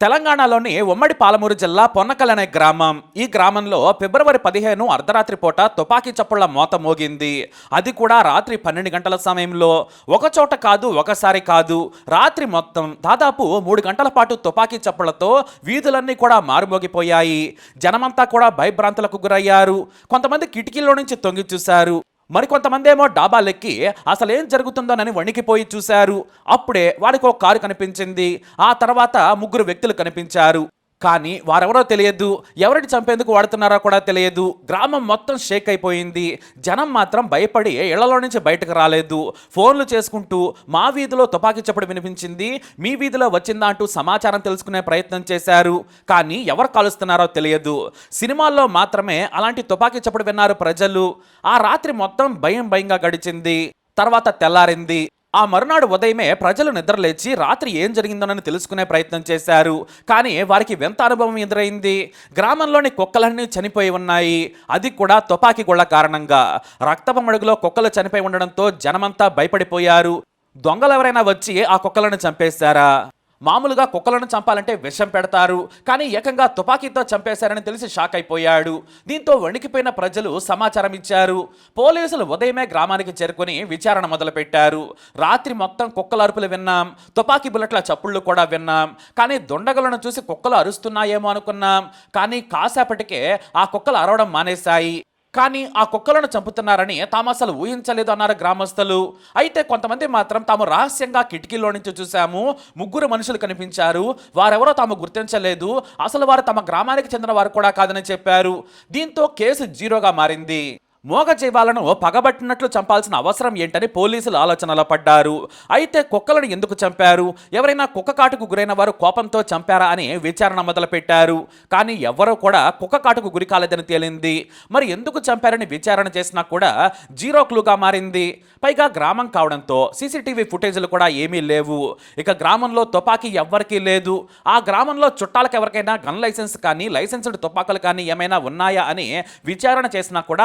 తెలంగాణలోని ఉమ్మడి పాలమూరు జిల్లా పొన్నకల్ అనే గ్రామం. ఈ గ్రామంలో ఫిబ్రవరి పదిహేను అర్ధరాత్రి పూట తుపాకీ చప్పుళ్ళ మోత మోగింది. అది కూడా రాత్రి పన్నెండు గంటల సమయంలో. ఒకచోట కాదు ఒకసారి కాదు. రాత్రి మొత్తం దాదాపు మూడు గంటల పాటు తుపాకీ చప్పుళ్ళతో వీధులన్నీ కూడా మారుమోగిపోయాయి. జనమంతా కూడా భయభ్రాంతులకు గురయ్యారు. కొంతమంది కిటికీల్లో నుంచి తొంగి చూశారు. మరికొంతమంది ఏమో డాబాలెక్కి అసలు ఏం జరుగుతుందోనని వణికిపోయి చూశారు. అప్పుడే వాడికి ఒక కారు కనిపించింది. ఆ తర్వాత ముగ్గురు వ్యక్తులు కనిపించారు. కానీ వారెవరో తెలియదు ఎవరిని చంపేందుకు వాడుతున్నారో కూడా తెలియదు. గ్రామం మొత్తం షేక్ అయిపోయింది. జనం మాత్రం భయపడి ఇళ్ళలో నుంచి బయటకు రాలేదు. ఫోన్లు చేసుకుంటూ మా వీధిలో తుపాకీ చప్పుడు వినిపించింది. మీ వీధిలో వచ్చిందా అంటూ సమాచారం తెలుసుకునే ప్రయత్నం చేశారు. కానీ ఎవరు కాలుస్తున్నారో తెలియదు. సినిమాల్లో మాత్రమే అలాంటి తుపాకీ చప్పుడు విన్నారు ప్రజలు. ఆ రాత్రి మొత్తం భయం భయంగా గడిచింది. తర్వాత తెల్లారింది. ఆ మరునాడు ఉదయమే ప్రజలు నిద్రలేచి రాత్రి ఏం జరిగిందోనని తెలుసుకునే ప్రయత్నం చేశారు. కానీ వారికి వింత అనుభవం ఎదురైంది. గ్రామంలోని కుక్కలన్నీ చనిపోయి ఉన్నాయి. అది కూడా తుపాకీ గుళ్ళ కారణంగా. రక్తపు మడుగులో కుక్కలు చనిపోయి ఉండడంతో జనమంతా భయపడిపోయారు. దొంగలు ఎవరైనా వచ్చి ఆ కుక్కలను చంపేశారా? మామూలుగా కుక్కలను చంపాలంటే విషం పెడతారు కానీ ఏకంగా తుపాకీతో చంపేశారని తెలిసి షాక్ అయిపోయాడు. దీంతో వణికిపోయిన ప్రజలు సమాచారం ఇచ్చారు. పోలీసులు ఉదయమే గ్రామానికి చేరుకొని విచారణ మొదలుపెట్టారు. రాత్రి మొత్తం కుక్కల అరుపులు విన్నాం తుపాకీ బుల్లెట్ల చప్పుళ్ళు కూడా విన్నాం కానీ దొండగలను చూసి కుక్కలు అరుస్తున్నాయేమో అనుకున్నాం కానీ కాసేపటికే ఆ కుక్కలు అరవడం మానేశాయి. కానీ ఆ కుక్కలను చంపుతున్నారని తాము అసలు ఊహించలేదు అన్నారు గ్రామస్తులు. అయితే కొంతమంది మాత్రం తాము రహస్యంగా కిటికీలో నుంచి చూశాము. ముగ్గురు మనుషులు కనిపించారు. వారెవరో తాము గుర్తించలేదు. అసలు వారు తమ గ్రామానికి చెందిన వారు కూడా కాదని చెప్పారు. దీంతో కేసు జీరోగా మారింది. మోగ జీవాలను పగబట్టినట్లు చంపాల్సిన అవసరం ఏంటని పోలీసులు ఆలోచనలో పడ్డారు. అయితే కుక్కలను ఎందుకు చంపారు? ఎవరైనా కుక్క కాటుకు గురైన వారు కోపంతో చంపారా అని విచారణ మొదలుపెట్టారు. కానీ ఎవరో కూడా కుక్క కాటుకు గురి కాలేదని తేలింది. మరి ఎందుకు చంపారని విచారణ చేసినా కూడా జీరో క్లూగా మారింది. పైగా గ్రామం కావడంతో సీసీటీవీ ఫుటేజ్లు కూడా ఏమీ లేవు. ఇక గ్రామంలో తుపాకీ ఎవ్వరికీ లేదు. ఆ గ్రామంలో చుట్టాలకు ఎవరికైనా గన్ లైసెన్స్ కానీ లైసెన్స్డ్ తుపాకులు కానీ ఏమైనా ఉన్నాయా అని విచారణ చేసినా కూడా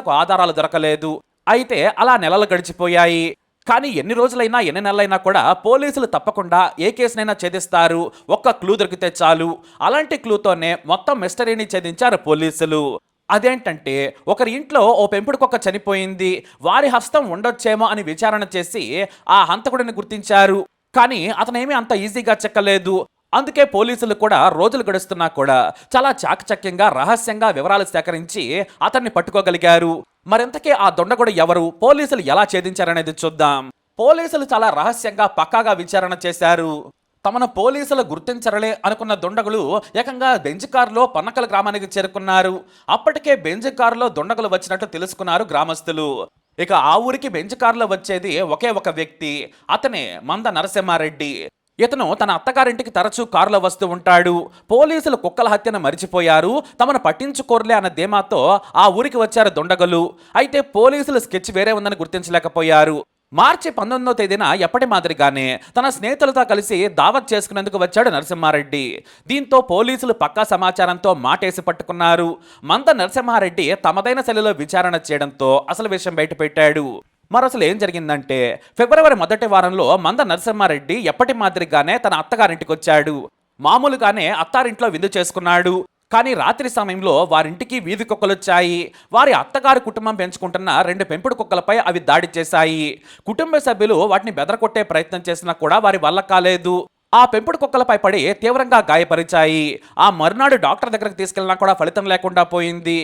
పోలీసులకు ఆధారాలు దొరకలేదు. అయితే అలా నెలలు గడిచిపోయాయి. కానీ ఎన్ని రోజులైనా ఎన్ని నెలలైనా కూడా పోలీసులు తప్పకుండా ఏ కేసునైనా ఛేదిస్తారు. ఒక్క క్లూ దొరికితే చాలు. అలాంటి క్లూతోనే మొత్తం మిస్టరీని ఛేదించారు పోలీసులు. అదేంటంటే ఒకరి ఇంట్లో ఓ పెంపుడు కుక్క చనిపోయింది. వారి హస్తం ఉండొచ్చేమో అని విచారణ చేసి ఆ హంతకుడిని గుర్తించారు. కానీ అతనేమీ అంత ఈజీగా చెక్కలేదు. అందుకే పోలీసులు కూడా రోజులు గడుస్తున్నా కూడా చాలా చాకచక్యంగా రహస్యంగా వివరాలు సేకరించి అతన్ని పట్టుకోగలిగారు. మరింతకీ ఆ దొండగుడు ఎవరు? పోలీసులు ఎలా ఛేదించారనేది చూద్దాం. పోలీసులు చాలా రహస్యంగా పక్కాగా విచారణ చేశారు. తమను పోలీసులు గుర్తించరలే అనుకున్న దుండగులు ఏకంగా బెంజ్ కారులో పన్నకల గ్రామానికి చేరుకున్నారు. అప్పటికే బెంజ్ కారులో దుండగులు వచ్చినట్టు తెలుసుకున్నారు గ్రామస్తులు. ఇక ఆ ఊరికి బెంజ్ కారులో వచ్చేది ఒకే ఒక వ్యక్తి అతనే మంద నరసింహారెడ్డి. ఇతను తన అత్తగారింటికి తరచూ కారులో వస్తూ ఉంటాడు. పోలీసులు కుక్కల హత్యను మరిచిపోయారు. తమను పట్టించుకోరలే అన్న ధీమాతో ఆ ఊరికి వచ్చారు దొండగలు. అయితే పోలీసులు స్కెచ్ వేరే ఉందని గుర్తించలేకపోయారు. మార్చి పంతొమ్మిదో తేదీన ఎప్పటి మాదిరిగానే తన స్నేహితులతో కలిసి దావత్ చేసుకునేందుకు వచ్చాడు నరసింహారెడ్డి. దీంతో పోలీసులు పక్కా సమాచారంతో మాటేసి పట్టుకున్నారు. మంద నరసింహారెడ్డి తమదైన శైలిలో విచారణ చేయడంతో అసలు విషయం బయటపెట్టాడు. మరి అసలు ఏం జరిగిందంటే ఫిబ్రవరి మొదటి వారంలో మంద నరసింహారెడ్డి ఎప్పటి మాదిరిగానే తన అత్తగారింటికి వచ్చాడు మామూలుగానే అత్తారింట్లో విందు చేసుకున్నాడు. కానీ రాత్రి సమయంలో వారింటికి వీధి కుక్కలు వచ్చాయి వారి అత్తగారి కుటుంబం పెంచుకుంటున్న రెండు పెంపుడు కుక్కలపై అవి దాడి చేశాయి. కుటుంబ సభ్యులు వాటిని బెదరకొట్టే ప్రయత్నం చేసినా కూడా వారి వల్ల కాలేదు. ఆ పెంపుడు కుక్కలపై పడి తీవ్రంగా గాయపరిచాయి. ఆ మరునాడు డాక్టర్ దగ్గరకు తీసుకెళ్ళినా కూడా ఫలితం లేకుండా పోయింది.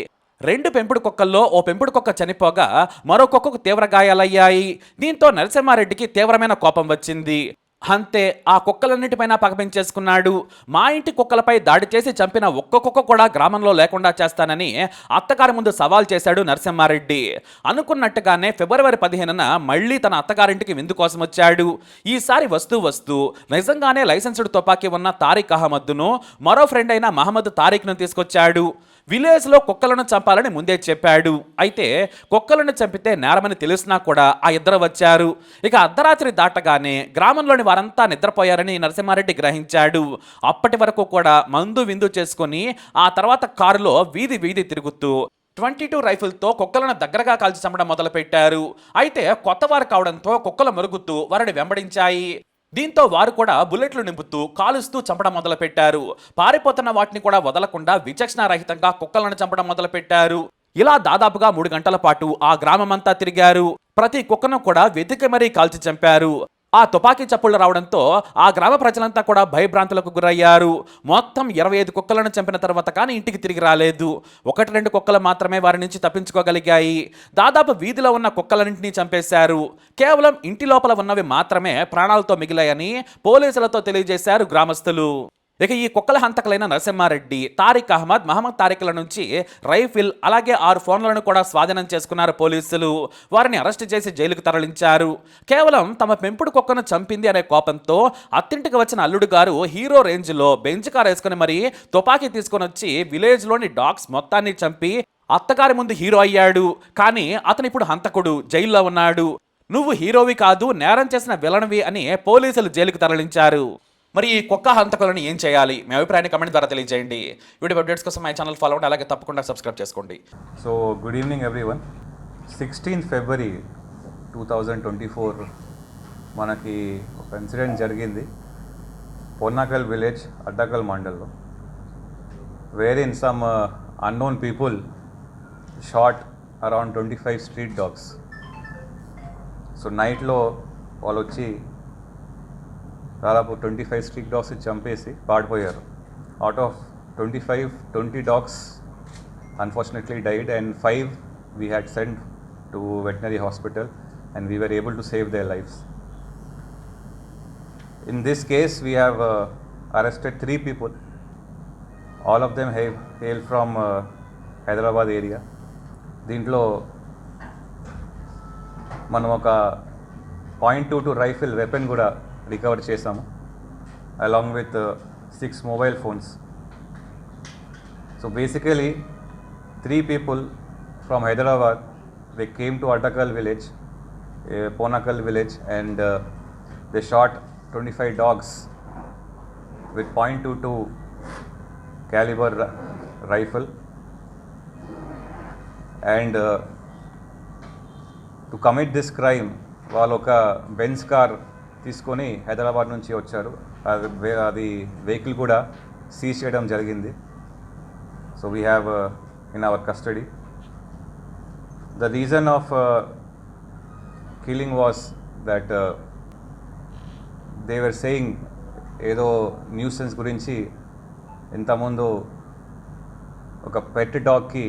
రెండు పెంపుడు కుక్కల్లో ఓ పెంపుడు కుక్క చనిపోగా మరో కుక్కకు తీవ్ర గాయాలయ్యాయి. దీంతో నరసింహారెడ్డికి తీవ్రమైన కోపం వచ్చింది. అంతే ఆ కుక్కలన్నిటిపైన పగపించేసుకున్నాడు మా ఇంటి కుక్కలపై దాడి చేసి చంపిన ఒక్క కుక్క కూడా గ్రామంలో లేకుండా చేస్తానని అత్తగారి ముందు సవాల్ చేశాడు నరసింహారెడ్డి. అనుకున్నట్టుగానే ఫిబ్రవరి పదిహేనున మళ్ళీ తన అత్తగారింటికి విందు కోసం వచ్చాడు. ఈసారి వస్తూ వస్తూ నిజంగానే లైసెన్స్డ్ తుపాకీ ఉన్న తారిక్ అహ్మద్ను మరో ఫ్రెండ్ అయిన మహమ్మద్ తారిక్ను తీసుకొచ్చాడు. విలేజ్లో కుక్కలను చంపాలని ముందే చెప్పాడు. అయితే కుక్కలను చంపితే నేరమని తెలిసినా కూడా ఆ ఇద్దరు వచ్చారు. ఇక అర్ధరాత్రి దాటగానే గ్రామంలోని వారంతా నిద్రపోయారని నరసింహారెడ్డి గ్రహించాడు. అప్పటి వరకు కూడా మందు విందు చేసుకొని ఆ తర్వాత కారులో వీధి వీధి తిరుగుతూ ట్వంటీ టూ రైఫిల్తో కుక్కలను దగ్గరగా కాల్చి చంపడం మొదలుపెట్టారు. అయితే కొత్తవారు కావడంతో కుక్కలు మరుగుతూ వారిని వెంబడించాయి. దీంతో వారు కూడా బుల్లెట్లు నింపుతూ కాలుస్తూ చంపడం మొదలుపెట్టారు. పారిపోతున్న వాటిని కూడా వదలకుండా విచక్షణారహితంగా కుక్కలను చంపడం మొదలుపెట్టారు. ఇలా దాదాపుగా మూడు గంటల పాటు ఆ గ్రామమంతా తిరిగారు. ప్రతి కుక్కను కూడా వెతికి మరీ కాల్చి చంపారు. ఆ తుపాకీ చప్పుళ్ళు రావడంతో ఆ గ్రామ ప్రజలంతా కూడా భయభ్రాంతులకు గురయ్యారు. మొత్తం ఇరవై ఐదు కుక్కలను చంపిన తర్వాత కానీ ఇంటికి తిరిగి రాలేదు. ఒకటి రెండు కుక్కలు మాత్రమే వారి నుంచి తప్పించుకోగలిగాయి. దాదాపు వీధిలో ఉన్న కుక్కలన్నింటినీ చంపేశారు. కేవలం ఇంటి లోపల ఉన్నవి మాత్రమే ప్రాణాలతో మిగిలాయని పోలీసులతో తెలియజేశారు గ్రామస్తులు. ఇక ఈ కుక్కల హంతకులైన నరసింహారెడ్డి తారిక్ అహ్మద్ మహమ్మద్ తారిక్ల నుంచి రైఫిల్ అలాగే ఆరు ఫోన్లను కూడా స్వాధీనం చేసుకున్నారు పోలీసులు. వారిని అరెస్ట్ చేసి జైలుకు తరలించారు. కేవలం తమ పెంపుడు కుక్కను చంపింది అనే కోపంతో అత్తింటికి వచ్చిన అల్లుడు గారు హీరో రేంజ్లో బెంచ్ కార్ వేసుకుని మరి తుపాకీ తీసుకొని వచ్చి విలేజ్లోని డాగ్స్ మొత్తాన్ని చంపి అత్తగారి ముందు హీరో అయ్యాడు. కానీ అతను ఇప్పుడు హంతకుడు జైల్లో ఉన్నాడు. నువ్వు హీరోవి కాదు నేరం చేసిన విలన్వి అని పోలీసులు జైలుకు తరలించారు. మరి ఈ కుక్క హంతకులను ఏం చేయాలి? మీ అభిప్రాయాన్ని కమెంట్ ద్వారా తెలియజేయండి. వీడియో అప్డేట్స్ కోసం మై ఛానల్ ఫాలో అవ్వండి అలాగే తప్పకుండా సబ్స్క్రైబ్ చేసుకోండి. So good evening every one sixteenth February two thousand twenty four మనకి ఒక ఇన్సిడెంట్ జరిగింది. పొన్నాకల్ విలేజ్ అడ్డాకల్ మండల్లో. Where in some unknown people shot around twenty five street dogs so నైట్లో వాళ్ళు వచ్చి దాదాపు ట్వంటీ ఫైవ్ స్ట్రీక్ డాగ్స్ చంపేసి పాడిపోయారు. Out of twenty five twenty dogs unfortunately died and five we had send to veterinary hospital and we were able to save their lives in this case we have arrested three people all of them have hail from Hyderabad area దీంట్లో మనం ఒక point two two rifle weapon కూడా recover చేసాము along with six mobile phones So basically, three people from Hyderabad they came to Atakal village, uh, Ponakal village, and uh, they shot 25 dogs with .22 caliber ri- rifle, and uh, to commit this crime వాళ్ళు ఒక Benz car తీసుకొని హైదరాబాద్ నుంచి వచ్చారు. అది అది vehicle కూడా seize చేయడం జరిగింది. So we have in our custody the reason of killing was that they were saying ఏదో న్యూసెన్స్ గురించి ఇంతకుముందు ఒక పెట్ డాగ్కి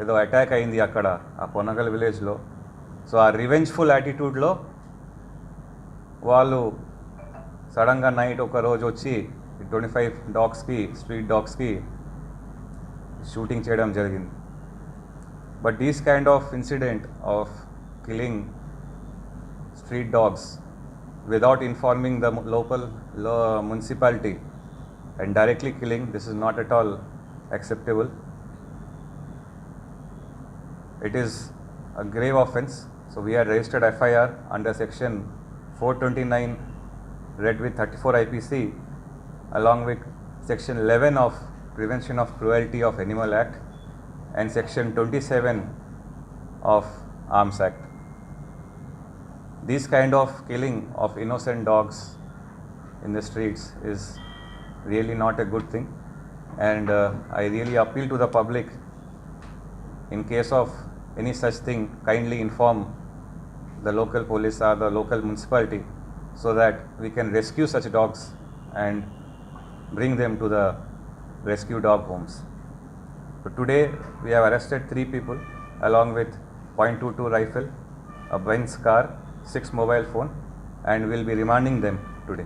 ఏదో అటాక్ అయింది అక్కడ ఆ పొన్నగల్ విలేజ్లో సో ఆ రివెంజ్ఫుల్ యాటిట్యూడ్లో వాళ్ళు సడన్గా నైట్ ఒక రోజు వచ్చి ట్వంటీ ఫైవ్ డాగ్స్కి స్ట్రీట్ డాగ్స్కి షూటింగ్ చేయడం జరిగింది. But these kind of incident of killing street dogs without informing the local municipality and directly killing this is not at all acceptable it is a grave offence. So we are registered FIR under section 429 read with 34 ipc along with section 11 of prevention of cruelty of animal act and section 27 of arms act. This kind of killing of innocent dogs in the streets is really not a good thing. And uh, i really appeal to the public in case of any such thing kindly inform the local police or the local municipality so that we can rescue such dogs and bring them to the rescue dog homes so today we have arrested three people along with .22 rifle, a Benz car, six mobile phone, and we will be remanding them today.